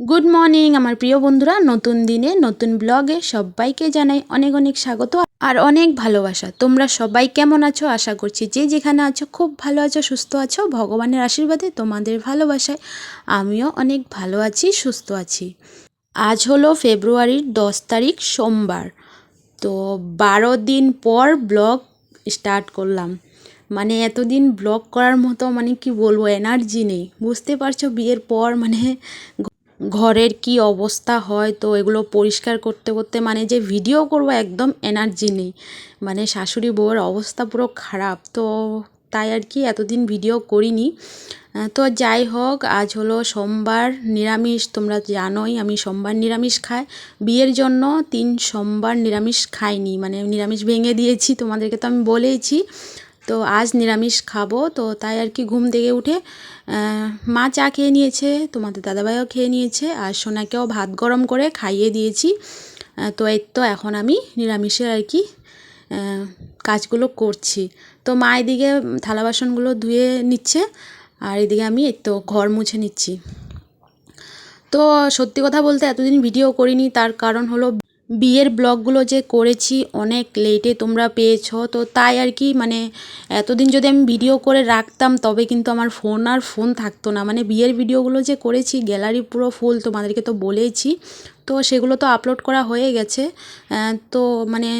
Good morning আমার প্রিয় বন্ধুরা। নতুন দিনে, নতুন ব্লগে সবাইকে জানাই অনেক অনেক স্বাগত আর অনেক ভালোবাসা। তোমরা সবাই কেমন আছো? আশা করছি যে যেখানে আছো, খুব ভালো আছো, সুস্থ আছো। ভগবানের আশীর্বাদে তোমাদের ভালোবাসায় আমিও অনেক ভালো আছি, সুস্থ আছি। আজ হলো ফেব্রুয়ারির দশ তারিখ, সোমবার। তো বারো দিন পর ব্লগ স্টার্ট করলাম। মানে এতদিন ব্লগ করার মতো মানে কি বলব এনার্জি নেই। বুঝতে পারছ, বিয়ের পর মানে ঘরের কি অবস্থা হয়, তো এগুলো পরিষ্কার করতে করতে মানে যে ভিডিও করব একদম এনার্জি নেই। মানে শাশুড়ি বউয়ের অবস্থা পুরো খারাপ, তো তাই আর কি এতদিন ভিডিও করিনি। তো যাই হোক, আজ হলো সোমবার নিরামিষ, তোমরা জানোই আমি সোমবার নিরামিষ খাই। বিয়ের জন্য তিন সোমবার নিরামিষ খাইনি মানে নিরামিষ ভেঙে দিয়েছি, তোমাদেরকে তো আমি বলেইছি। তো আজ নিরামিষ খাব। তো তাই আর কি ঘুম থেকে উঠে মা চা খেয়ে নিয়েছে, তোমাদের দাদাভাইও খেয়ে নিয়েছে, আর সোনাকেও ভাত গরম করে খাইয়ে দিয়েছি। তো এই তো এখন আমি নিরামিষের আর কি কাজগুলো করছি। তো মা এদিকে থালা বাসনগুলো ধুয়ে নিচ্ছে, আর এদিকে আমি তো ঘর মুছে নিচ্ছি। তো সত্যি কথা বলতে এতদিন ভিডিও করিনি, তার কারণ হলো বিয়ের ব্লগগুলো যে করেছি, অনেক লেটে তোমরা পেয়েছ। তো তাই আর কি মানে এতদিন যদি আমি ভিডিও করে রাখতাম, তবে কিন্তু আমার ফোন আর ফোন থাকতো না। মানে বিয়ের ভিডিওগুলো যে করেছি গ্যালারি পুরো ফুল তোমাদেরকে তো বলেইছি। তো সেগুলো তো আপলোড করা হয়ে গেছে। তো মানে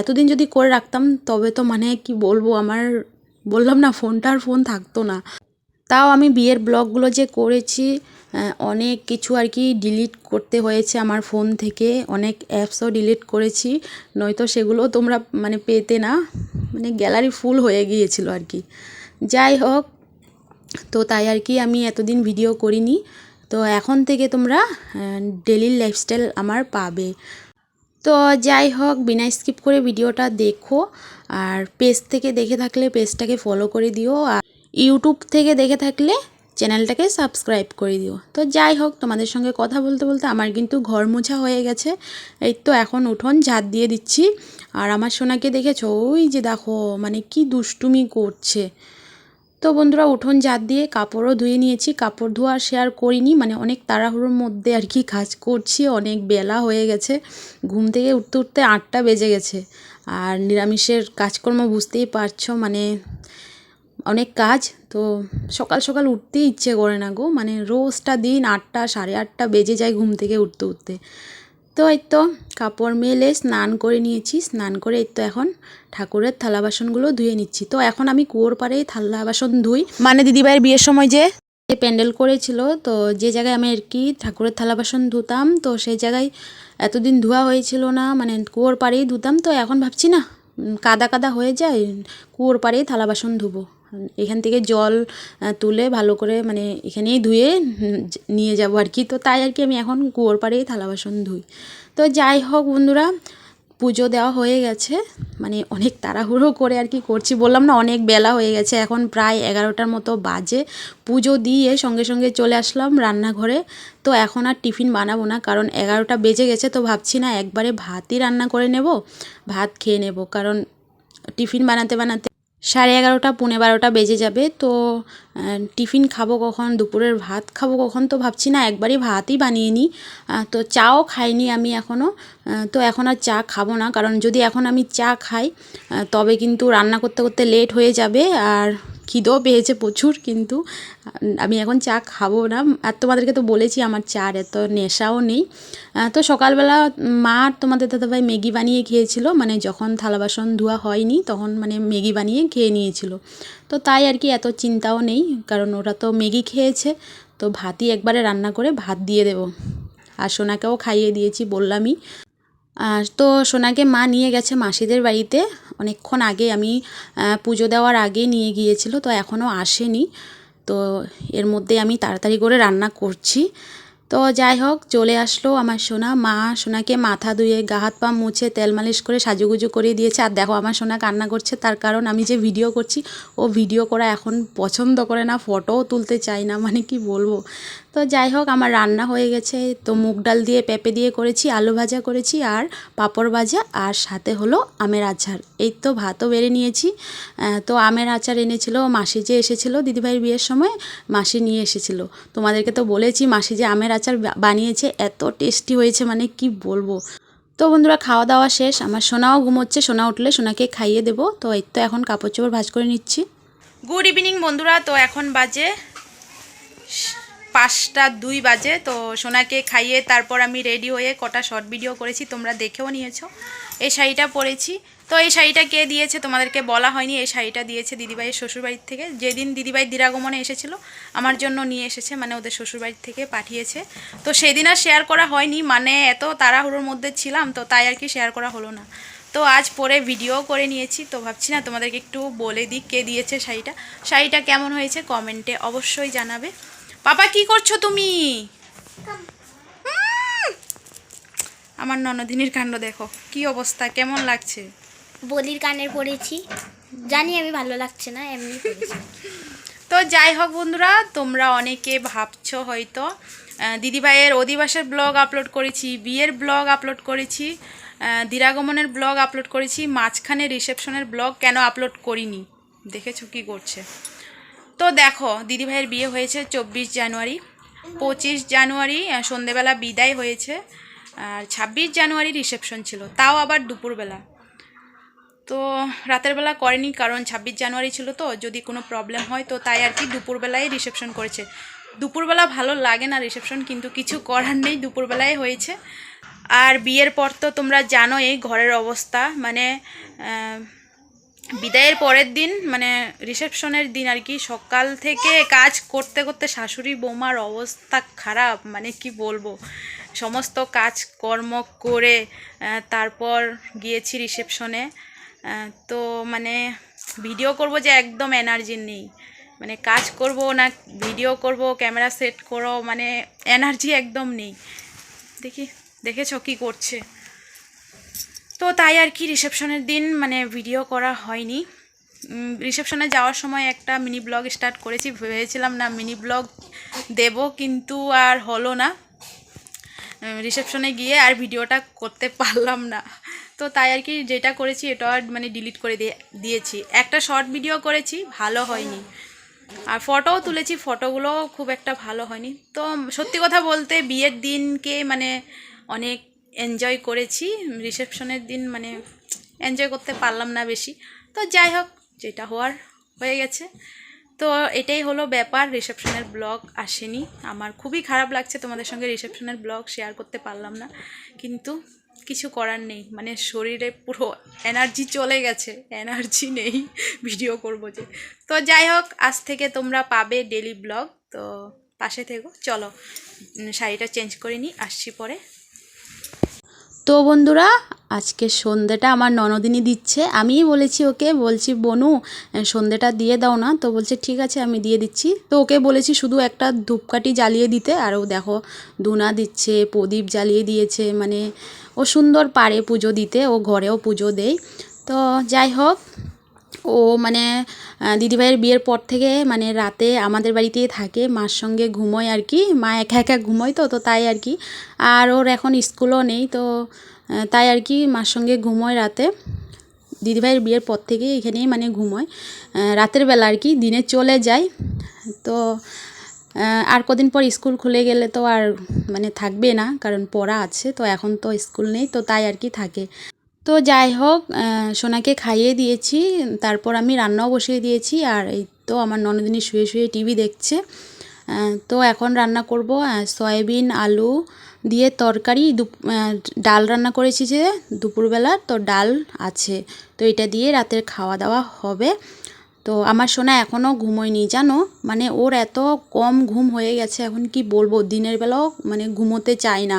এতদিন যদি করে রাখতাম, তবে তো মানে কি বলব, আমার বললাম না ফোনটা আর ফোন থাকতো না। তাও আমি বিয়ের ব্লগগুলো যে করেছি অনেক কিছু আর কি ডিলিট করতে হয়েছে আমার ফোন থেকে। অনেক অ্যাপসও ডিলিট করেছি। নয়তো সেগুলো তোমরা মানে পেতে না। মানে গ্যালারি ফুল হয়ে গিয়েছিল আর কি। যাই হোক, তো তাই আর কি আমি এতদিন ভিডিও করিনি। তো এখন থেকে তোমরা ডেলি লাইফস্টাইল আমার পাবে। তো যাই হোক, বিনা স্কিপ করে ভিডিওটা দেখো। আর পেজ থেকে দেখে থাকলে পেজটাকে ফলো করে দিও। আর ইউটিউব থেকে দেখে থাকলে চ্যানেলটাকে সাবস্ক্রাইব করে দিও। তো যাই হোক, তোমাদের সঙ্গে কথা বলতে বলতে আমার কিন্তু ঘর মোছা হয়ে গেছে। এই তো এখন উঠোন ঝাঁট দিয়ে দিচ্ছি। আর আমার সোনাকে দেখেছ? ওই যে দেখো মানে কি দুষ্টুমি করছে। তো বন্ধুরা, উঠোন জাত দিয়ে কাপড়ও ধুয়ে নিয়েছি। কাপড় ধোয়া শেয়ার করিনি মানে অনেক তাড়াহুড়োর মধ্যে আর কি কাজ করছি। অনেক বেলা হয়ে গেছে। ঘুম থেকে উঠতে উঠতে আটটা বেজে গেছে। আর নিরামিষের কাজকর্ম বুঝতেই পারছ মানে অনেক কাজ, তো সকাল সকাল উঠতেই ইচ্ছে করে না গো। মানে রোজটা দিন আটটা, সাড়ে আটটা বেজে যায় ঘুম থেকে উঠতে উঠতে। তো এই তো কাপড় মেলে, স্নান করে নিয়েছি। স্নান করে এই তো এখন ঠাকুরের থালা বাসনগুলো ধুয়ে নিচ্ছি। তো এখন আমি কুয়োর পাড়েই থালা বাসন ধুই। মানে দিদিভাইয়ের বিয়ের সময় যে প্যান্ডেল করেছিল, তো যে জায়গায় আমি আর কি ঠাকুরের থালা বাসন ধুতাম, তো সেই জায়গায় এতদিন ধোয়া হয়েছিল না মানে কুয়োর পাড়েই ধুতাম। তো এখন ভাবছি না কাদা কাদা হয়ে যায়, কুয়োর পাড়েই থালা বাসন ধুবো। এখান থেকে জল তুলে ভালো করে মানে এখানেই ধুয়ে নিয়ে যাব আর কি। তো তাই আর কি আমি এখন কুয়োর পাড়েই থালা বাসন ধুই। তো যাই হোক বন্ধুরা, পুজো দেওয়া হয়ে গেছে। মানে অনেক তাড়াহুড়ো করে আর কি করছি। বললাম না, অনেক বেলা হয়ে গেছে। এখন প্রায় এগারোটার মতো বাজে। পুজো দিয়ে সঙ্গে সঙ্গে চলে আসলাম রান্নাঘরে। তো এখন আর টিফিন বানাবো না, কারণ এগারোটা বেজে গেছে। তো ভাবছি না, একবারে ভাতই রান্না করে নেব, ভাত খেয়ে নেব। কারণ টিফিন বানাতে বানাতে সাড়ে এগারোটা, পৌনে বারোটা বেজে যাবে। তো টিফিন খাব কখন? দুপুরের ভাত খাব কখন? তো ভাবছি না, একবারই ভাতই বানিয়ে নিই। তো চাও খাইনি আমি এখনও তো এখন আর চা খাব না। কারণ যদি এখন আমি চা খাই তবে কিন্তু রান্না করতে করতে লেট হয়ে যাবে। আর খিদেও পেয়েছে প্রচুর, কিন্তু আমি এখন চা খাব না। আর তোমাদেরকে তো বলেছি আমার চার, এত নেশাও নেই। তো সকালবেলা মা আর তোমাদের দাদাভাই ম্যাগি বানিয়ে খেয়েছিল মানে যখন থালা বাসন ধোয়া হয়নি তখন মানে ম্যাগি বানিয়ে খেয়ে নিয়েছিল। তো তাই আর কি এত চিন্তাও নেই, কারণ ওরা তো ম্যাগি খেয়েছে। তো ভাতই একবারে রান্না করে ভাত দিয়ে দেবো। আর সোনাকেও খাইয়ে দিয়েছি বললামই। আর তো সোনাকে মা নিয়ে গেছে মাসিদের বাড়িতে। অনেকক্ষণ আগে আমি পুজো দেওয়ার আগে নিয়ে গিয়েছিল, তো এখনও আসেনি। তো এর মধ্যে আমি তাড়াতাড়ি করে রান্না করছি। তো যাই হোক, চলে আসলো আমার সোনা। মা সোনাকে মাথা ধুয়ে গা হাত পা মুছে তেল মালিশ করে সাজুগুজু করে দিয়েছে। আর দেখো, আমার সোনা কান্না করছে। তার কারণ আমি যে ভিডিও করছি, ও ভিডিও করা এখন পছন্দ করে না, ফটোও তুলতে চায় না। মানে কি বলব? তো যাই হোক, আমার রান্না হয়ে গেছে। তো মুগ ডাল দিয়ে পেঁপে দিয়ে করেছি, আলু ভাজা করেছি, আর পাঁপড় ভাজা, আর সাথে হলো আমের আচার। এই তো ভাতও বেড়ে নিয়েছি। তো আমের আচার এনেছিল, মাসি যে এসেছিল দিদিভাইয়ের বিয়ের সময়, মাসি নিয়ে এসেছিল। তোমাদেরকে তো বলেছি, মাসি যে আমের আচার বানিয়েছে, এত টেস্টি হয়েছে মানে কি বলব? তো বন্ধুরা, খাওয়া দাওয়া শেষ। আমার সোনাও ঘুমোচ্ছে, সোনা উঠলে সোনাকে খাইয়ে দেবো। তো এই তো এখন কাপড় চোপড় ভাজ করে নিচ্ছি। গুড ইভিনিং বন্ধুরা, তো এখন বাজে পাঁচটা দুই বাজে, তো সোনাকে খাইয়ে তারপর আমি রেডি হয়ে কটা শর্ট ভিডিও করেছি, তোমরা দেখেও নিয়েছো। এই শাড়িটা পরেছি। তো এই শাড়িটা কে দিয়েছে তোমাদেরকে বলা হয়নি, এই শাড়িটা দিয়েছে দিদিভাইয়ের শ্বশুরবাড়ির থেকে। যেদিন দিদিভাই দিরাগমনে এসেছিল, আমার জন্য নিয়ে এসেছে মানে ওদের শ্বশুরবাড়ির থেকে পাঠিয়েছে। তো সেদিন আর শেয়ার করা হয়নি মানে এত তাড়াহুড়োর মধ্যে ছিলাম, তো তাই আর কি শেয়ার করা হলো না। তো আজ পরে ভিডিও করে নিয়েছি, তো ভাবছি না তোমাদেরকে একটু বলে দিই কে দিয়েছে শাড়িটা। শাড়িটা কেমন হয়েছে কমেন্টে অবশ্যই জানাবে। পাপা কি করছ তুমি? আমার ননদিনীর কাণ্ড দেখো কি অবস্থা কেমন লাগছে? বলির কানের পড়েছি। জানি আমি ভালো লাগছে না এমনি তো যাই হোক বন্ধুরা তোমরা অনেকে ভাবছ হয়তো দিদিভাইয়ের অধিবাসের ব্লগ আপলোড করেছি বিয়ের ব্লগ আপলোড করেছি দিরাগমনের ব্লগ আপলোড করেছি মাঝখানে রিসেপশনের ব্লগ কেন আপলোড করিনি? দেখেছ কি করছে? তো দেখো, দিদিভাইয়ের বিয়ে হয়েছে চব্বিশ জানুয়ারি, পঁচিশ জানুয়ারি সন্ধেবেলা বিদায় হয়েছে, আর ছাব্বিশ জানুয়ারি রিসেপশন ছিল, তাও আবার দুপুরবেলা। তো রাতের বেলা করেনি কারণ ছাব্বিশ জানুয়ারি ছিল তো, যদি কোনো প্রবলেম হয় তো তাই আর কি দুপুরবেলায় রিসেপশন করেছে। দুপুরবেলা ভালো লাগে না রিসেপশন, কিন্তু কিছু করার নেই, দুপুরবেলায় হয়েছে। আর বিয়ের পর তো তোমরা জানো এই ঘরের অবস্থা মানে বিদায়ের পরের দিন মানে রিসেপশনের দিন আর কি, সকাল থেকে কাজ করতে করতে শাশুড়ি বৌমার অবস্থা খারাপ মানে কি বলব? সমস্ত কাজ কর্ম করে তারপর গিয়েছি রিসেপশনে তো মানে ভিডিও করব যে একদম এনার্জি নেই। মানে কাজ করব না ভিডিও করব ক্যামেরা সেট করো মানে এনার্জি একদম নেই। দেখি, দেখেছ কি করছে? তো তাই আর কি রিসেপশনের দিন মানে ভিডিও করা হয়নি। রিসেপশনে যাওয়ার সময় একটা মিনি ব্লগ স্টার্ট করেছি। ভেবেছিলাম না মিনি ব্লগ দেব, কিন্তু আর হলো না। রিসেপশনে গিয়ে আর ভিডিওটা করতে পারলাম না। তো তাই আর কি যেটা করেছি, এটা মানে ডিলিট করে দিয়ে, দিয়েছি। একটা শর্ট ভিডিও করেছি, ভালো হয়নি। আর ফটোও তুলেছি ফটোগুলো খুব একটা ভালো হয়নি। তো সত্যি কথা বলতে বিয়ের দিনকে মানে অনেক এনজয় করেছি রিসেপশনের দিন মানে এনজয় করতে পারলাম না বেশি। তো যাই হোক, যেটা হওয়ার হয়ে গেছে। তো এটাই হলো ব্যাপার রিসেপশনের ব্লগ আসেনি। আমার খুবই খারাপ লাগছে তোমাদের সঙ্গে রিসেপশনের ব্লগ শেয়ার করতে পারলাম না। কিন্তু কিছু করার নেই মানে শরীরে পুরো এনার্জি চলে গেছে এনার্জি নেই ভিডিও করব যে। তো যাই হোক, আজ থেকে তোমরা পাবে ডেলি ব্লগ তো পাশে থেকো। চলো শাড়িটা চেঞ্জ করে নিই, আসছি পরে। তো বন্ধুরা, আজকে সন্ধেটা আমার ননদিনী দিচ্ছে। আমিই বলেছি ওকে, বলছি, বনু সন্ধেটা দিয়ে দাও না। তো বলছে, ঠিক আছে, আমি দিয়ে দিচ্ছি। তো ওকে বলেছি শুধু একটা ধূপকাঠি জ্বালিয়ে দিতে। আর ও দেখো ধুনা দিচ্ছে, প্রদীপ জ্বালিয়ে দিয়েছে। মানে ও সুন্দর পারে পুজো দিতে, ও ঘরেও পুজো দেয়। তো যাই হোক ও মানে দিদিভাইয়ের বিয়ের পর থেকে মানে রাতে আমাদের বাড়িতেই থাকে। মার সঙ্গে ঘুমোয় আর কি। মা একা একা ঘুমোয় তো তো তাই আর কি। আর ওর এখন স্কুলও নেই তো তাই আর কি মার সঙ্গে ঘুমোয় রাতে। দিদিভাইয়ের বিয়ের পর থেকে এখানেই মানে ঘুমোয়। রাতের বেলা আর কি দিনে চলে যায়। তো আর কদিন পর স্কুল খুলে গেলে তো আর মানে থাকবে না, কারণ পড়া আছে। তো এখন তো স্কুল নেই, তো তাই আর কি থাকে। তো যাই হোক সোনাকে খাইয়ে দিয়েছি, তারপর আমি রান্নাও বসিয়ে দিয়েছি, আর এই তো আমার ননদিনী শুয়ে শুয়ে টিভি দেখছে। তো এখন রান্না করব সয়াবিন, আলু দিয়ে তরকারি ডাল রান্না করেছি যে দুপুরবেলা, তো ডাল আছে। তো এটা দিয়ে রাতের খাওয়া দাওয়া হবে। তো আমার সোনা এখনও ঘুমোয়নি, জানো? মানে ওর এত কম ঘুম হয়ে গেছে, এখন কি বলব? দিনের বেলাও মানে ঘুমোতে চায় না।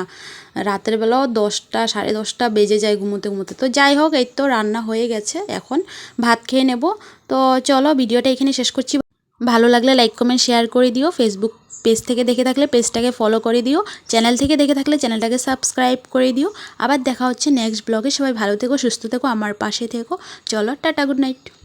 রাতের বেলাও দশটা, সাড়ে দশটা বেজে যায় ঘুমোতে ঘুমোতে। তো যাই হোক, এই তো রান্না হয়ে গেছে। এখন ভাত খেয়ে নেব। তো চলো, ভিডিওটা এখানে শেষ করছি। ভালো লাগলে লাইক কমেন্ট শেয়ার করে দিও। ফেসবুক পেজ থেকে দেখে থাকলে পেজটাকে ফলো করে দিও। চ্যানেল থেকে দেখে থাকলে চ্যানেলটাকে সাবস্ক্রাইব করে দিও। আবার দেখা হচ্ছে নেক্সট ব্লগে সবাই ভালো থেকো, সুস্থ থেকো, আমার পাশে থেকো। চলো, টাটা গুড নাইট